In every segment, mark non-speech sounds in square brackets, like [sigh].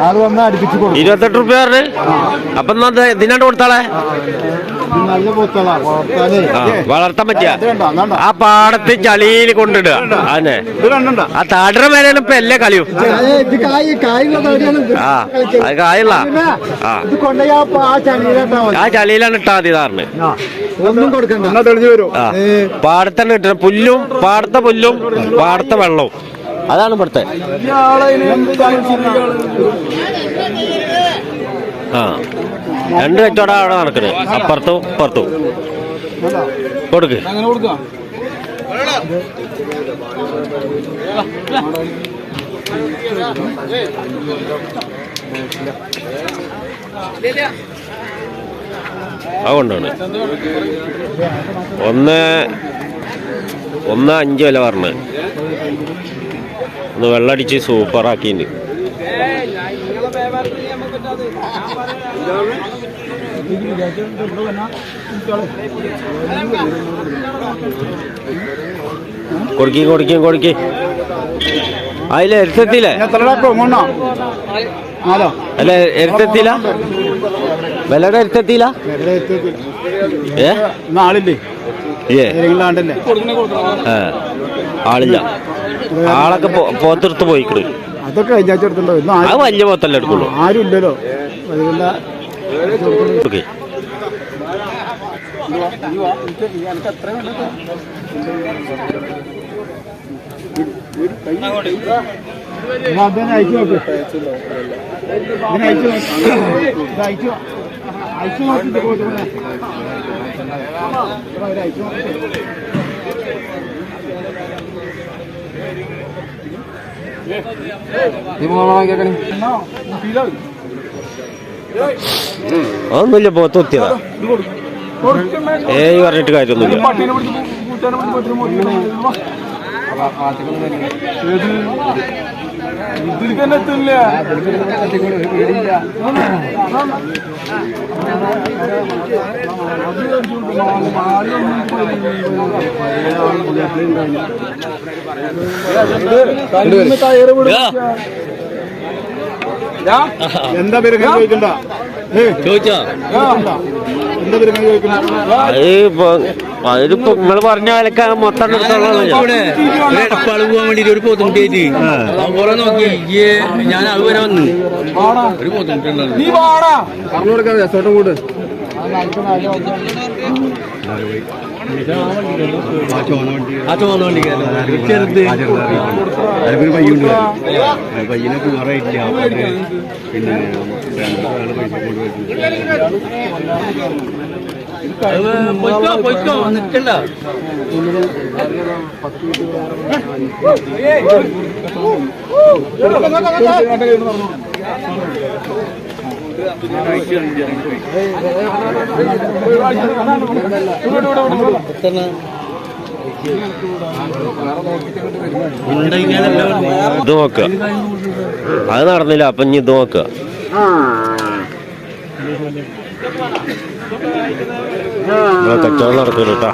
അത് വന്ന് അടുപ്പിച്ച് കൊടുക്കും. ഇരുപത്തെട്ട് റുപ്യ പറഞ്ഞു? അപ്പൊ ഇതിനാണ്ട് കൊടുത്താളെ? ഇത് നല്ല പോത്തളാ വളർത്താനേ. ആ, വളർത്താൻ പറ്റിയ? ആ പാടത്ത് ചളിയിൽ കൊണ്ടിടുക. കണ്ടോ ആ താടര മേലെ ഇപ്പൊ എല്ലാ കളിയും. ആ അത് കായുള്ള. ആ. ആ- ചളിയിലാണ് ഇട്ടാ മതി ഒന്നും കൊടുക്കണ്ട ആ. പാടത്തന്നെ ഇട്ട പുല്ലും പാടത്തെ പുല്ലും പാടത്തെ വെള്ളവും. അതാണ് ഇവിടുത്തെ. ആ രണ്ട് കച്ചവടം അവിടെ നടക്കുന്നത് അപ്പുറത്തും ഇപ്പുറത്തും. കൊടുക്ക്. അതുകൊണ്ടാണ് ഒന്ന് ഒന്ന് അഞ്ച് വില പറഞ്ഞ്. ഒന്ന് വെള്ളടിച്ച് സൂപ്പറാക്കിണ്ട് കൊടുക്കി കൊടുക്കി കൊടുക്കി. അതിലെ നാലോ അല്ല എടുത്തെത്തിയില്ല വിലയുടെ ഏ? നാളില്ലേ ഏ. ആളില്ല. ആളൊക്കെ പോത്തെടുത്ത് പോയിക്കണ്. അതൊക്കെ അത് വലിയ പോത്തല്ലേ എടുക്കുള്ളൂ. ആരും ഇല്ലല്ലോ. അയച്ചു നോക്ക്. അയച്ചു നോക്ക്. അയച്ചു. നോക്കിട്ട് പോയിട്ട് അയച്ചു നോക്കിട്ട് അതൊന്നുമില്ല പോത്ത് കുത്തിയതാ ഏയ് പറഞ്ഞിട്ട് കാര്യമൊന്നുമില്ല എന്താ ചോദിക്കണ്ട ചോദിച്ചോ എന്താ പേര്? ചോദിക്കണ്ട. അത് അതിപ്പോ അതിലിപ്പോ നിങ്ങൾ പറഞ്ഞ വിലക്ക് മൊത്തം പോകാൻ വേണ്ടി ഒരു പോത്തുമുട്ടിയായിട്ട് നോക്കി ഞാൻ അത് വരെ വന്നു. ഒരു പോത്തുമുട്ടുണ്ടായിരുന്നു പറഞ്ഞു കൊടുക്കാം രസോട്ടം കൂട് ആ ചോന്ന വണ്ടി ചെറുത് അതിലൊരു പയ്യുണ്ട് പയ്യനെ മാറിയില്ല പിന്നെ പൈസ പൊയ്ക്കോ നിൽക്കണ്ട നിക്കണ്ട ഇത് നോക്കുക അത് നടന്നില്ല അപ്പൊ ഇനി ഇത് നോക്കുക കച്ചവടം നടക്കില്ല കേട്ടാ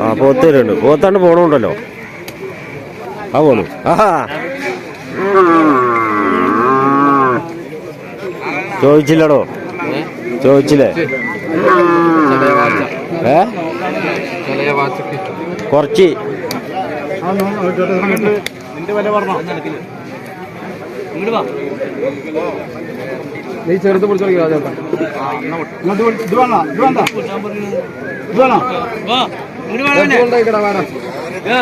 ആ പോത്ത് വരുന്നുണ്ട് പോത്താണ്ട് പോണുണ്ടല്ലോ. ആ പോണു ആഹാ. ചോദിച്ചില്ലടോ? ചോദിച്ചില്ലേ? ഏ? കുറച്ച്. നീ ചെറുത്ത് പിടിച്ചോ ഇത് വേണ്ട ഇത് വേണ്ട. ഇത് വേണോ? വാ ഇങ്ങോട്ട് വേണേ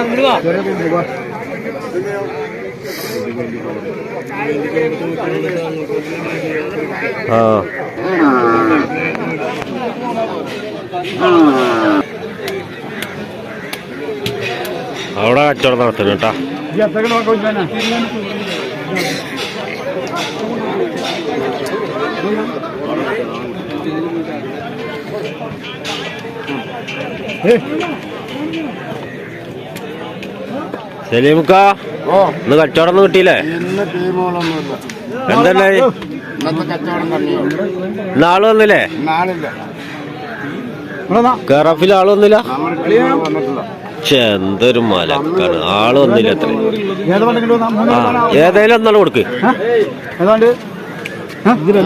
ഇങ്ങോട്ട് വാ. ആ. അവിടെ കച്ചവടം നടത്തുന്നു കേട്ടാ. ഈ എത്ര നോക്കാം തന്നെ സലീമുക്ക ഇന്ന് കച്ചവടം ഒന്നും കിട്ടിയില്ലേ എന്തല്ലേ ആൾ വന്നില്ലേ കെറഫിൽ ആൾ വന്നില്ല എന്തൊരു മലക്കാണ് ആൾ വന്നില്ല അത്ര ഏതായാലും ഒന്നാൾ കൊടുക്ക് ആ? ഏതാണ്ട് ആ? എത്ര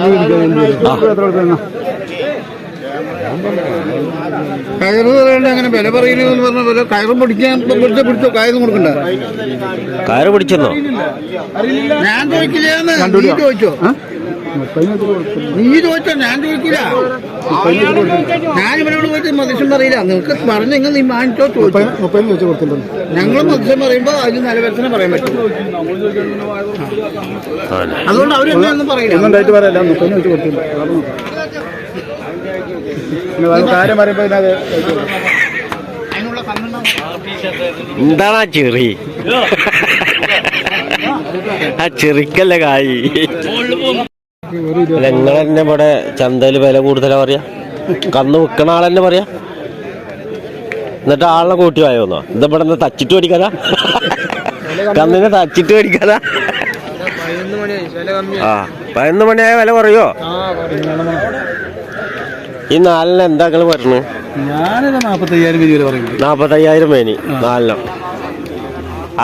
കൊടുക്കുന്ന? കയറ് പറയണ്ട അങ്ങനെ വില പറയുന്നത് പറഞ്ഞ പോലെ കയറും പിടിക്കാൻ പിടിച്ച പിടിച്ചോ? കയറും കൊടുക്കണ്ട. കയറ് പിടിച്ചെന്നോ ഞാൻ ചോദിക്കില്ലാന്ന് നീ ചോദിച്ചോ? നീ ചോദിച്ചോ? ഞാൻ ചോദിക്കില്ല. ഞാൻ ഇവരോട് പോയിട്ട് മത്സ്യം പറയില്ല. നിങ്ങൾക്ക് പറഞ്ഞെങ്കിൽ നീ വാങ്ങിച്ചോ ചോദിച്ചു. ഞങ്ങൾ മത്സ്യം പറയുമ്പോ അതിന് നിലവരത്തിന് പറയാൻ പറ്റും. ആണ്. അതുകൊണ്ട് അവരെന്നൊന്നും പറയില്ല. എന്താണ് ആ ചെറി? ആ ചെറിക്കല്ലേ കായി. നിങ്ങൾ തന്നെ ഇവിടെ ചന്തയിൽ വില കൂടുതലാ പറയാ? കന്ന് വിൽക്കണ ആളെന്നെ പറയാ? എന്നിട്ട് ആളിനെ കൂട്ടി വായോന്നോ? ഇത് ഇവിടെ തച്ചിട്ട് മേടിക്കാതാ കന്നിനെ തച്ചിട്ട് മേടിക്കാതാ ആ പതിനൊന്ന് മണിയായ. വില കുറയോ? ഈ നാലിന് എന്താ നിങ്ങൾ പറഞ്ഞു? നാപ്പത്തയ്യായിരം രൂപ പറയുന്നത് നാപ്പത്തയ്യായിരം മേനി നാലിനും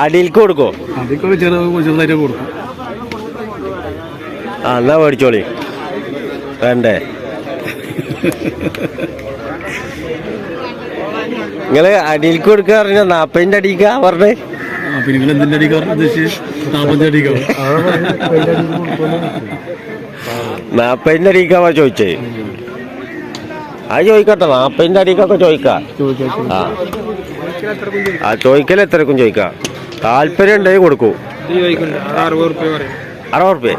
അടിയിൽക്ക് കൊടുക്കോ? അതിക്കൊരു ചെറു ചെറുതായിട്ട് കൊടുക്കും. ആ എന്നാ മേടിച്ചോളി. വേണ്ടേ? നിങ്ങൾ അടിയിൽക്ക് കൊടുക്കുക പറഞ്ഞ നാപ്പതിന്റെ അടിക്കാ പറഞ്ഞേ? പിന്നെ നിങ്ങൾ ഉദ്ദേശിച്ച്? അടിക്കാ ചോദിച്ചേ. അത് ചോദിക്കട്ടെ നാപ്പതിന്റെ അടിക്കൊക്കെ ചോദിക്കാം. ആ. ആ ചോദിക്കൽ എത്രക്കും ചോദിക്കാം? താല്പര്യം ഉണ്ടെങ്കിൽ കൊടുക്കൂ. അറുപത് റുപ്യ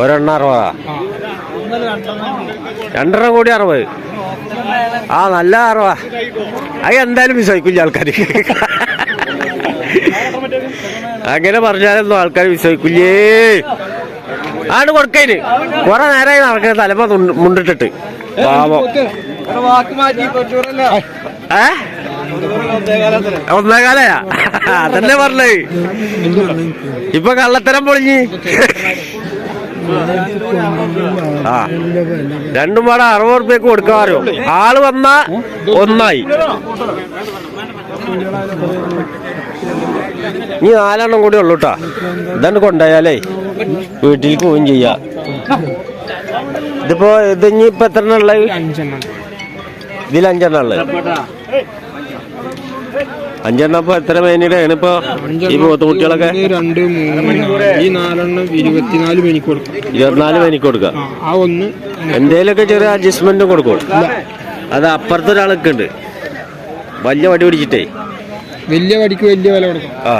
ഒരെണ്ണം അറുപതാ? രണ്ടെണ്ണം കൂടി അറുപത്. ആ നല്ല അറുപതാ. അത് എന്തായാലും വിശ്വസിക്കില്ല ആൾക്കാർ [laughs] അങ്ങനെ പറഞ്ഞാലൊന്നും ആൾക്കാർ വിശ്വസിക്കില്ലേ? ആണ് കൊടുക്കയിൽ കുറെ നേരമായി നടക്കുന്നത് തലമ മുണ്ടിട്ടിട്ട്. പാവം. ഏ? ഒന്നേകാലയാ അതന്നെ പറഞ്ഞേ. ഇപ്പൊ കള്ളത്തരം പൊളിഞ്ഞ്. ആ. രണ്ടും പാടെ അറുപത് റുപ്യക്ക് കൊടുക്കാറോ ആൾ വന്ന ഒന്നായി. ഇനി നാലെണ്ണം കൂടി ഉള്ളൂട്ടാ. ഇതണ്ട് കൊണ്ടായാലേ വീട്ടിലേക്ക് പോവുകയും ചെയ്യാ ഇതിപ്പോ ഇത് ഇനി ഇപ്പൊ എത്ര ഉള്ളത്? ഇതിൽ അഞ്ചെണ്ണുള്ള ഉള്ളത്. അഞ്ചെണ്ണം ഇപ്പൊ എത്ര മേനിയുടെ ഇപ്പൊ ഈ പോത്തുകുട്ടികളൊക്കെ രണ്ട് മൂന്ന് ഈ നാലെണ്ണം ഇരുപത്തിനാല് മണിക്ക് കൊടുക്കും. ഇരുപത്തിനാല് മേനിക്ക് കൊടുക്കാം ആ, ആ ഒന്ന് എന്തേലൊക്കെ ചെറിയ അഡ്ജസ്റ്റ്മെന്റ് കൊടുക്കും. അത് അപ്പുറത്തൊരാളൊക്കെ ഉണ്ട് വലിയ വടി പിടിച്ചിട്ടേ. വലിയ വടിക്ക് വലിയ വില കൊടുക്കും. ആ.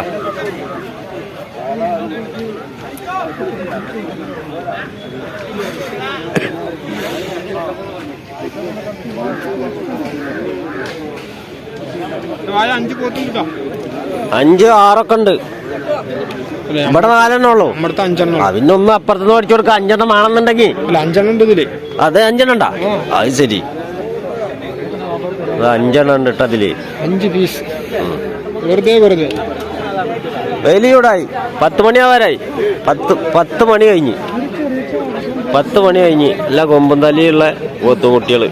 അഞ്ച് ആറൊക്കെ ഉണ്ട്. ഇവിടെ നാലെണ്ണം ഉള്ളൂ. നമ്മുടെ അഞ്ചെണ്ണം പിന്നെ ഒന്ന് അപ്പുറത്തുനിന്ന് മേടിച്ചു കൊടുക്കാം. അഞ്ചെണ്ണം ആണെന്നുണ്ടെങ്കിൽ അഞ്ചെണ്ണം ഉണ്ട് ഇതിൽ. അത് അഞ്ചെണ്ണം ഉണ്ടാ? അത് ശരി. അഞ്ചെണ്ണം ഉണ്ട് കേട്ടോ അതിൽ അഞ്ച് പീസ് വെറുതെ വെറുതെ. വലിയൂടായി പത്ത് മണിയാവാരായി പത്ത് പത്ത് മണി കഴിഞ്ഞ്. പത്ത് മണി കഴിഞ്ഞ് എല്ലാ കൊമ്പും തലിയുള്ള പോത്തുകുട്ടികൾ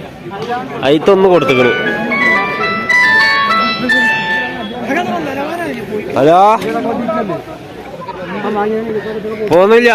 അയിത്തൊന്ന് കൊടുത്തുക്കണ്. ഹലോ? പോന്നില്ല.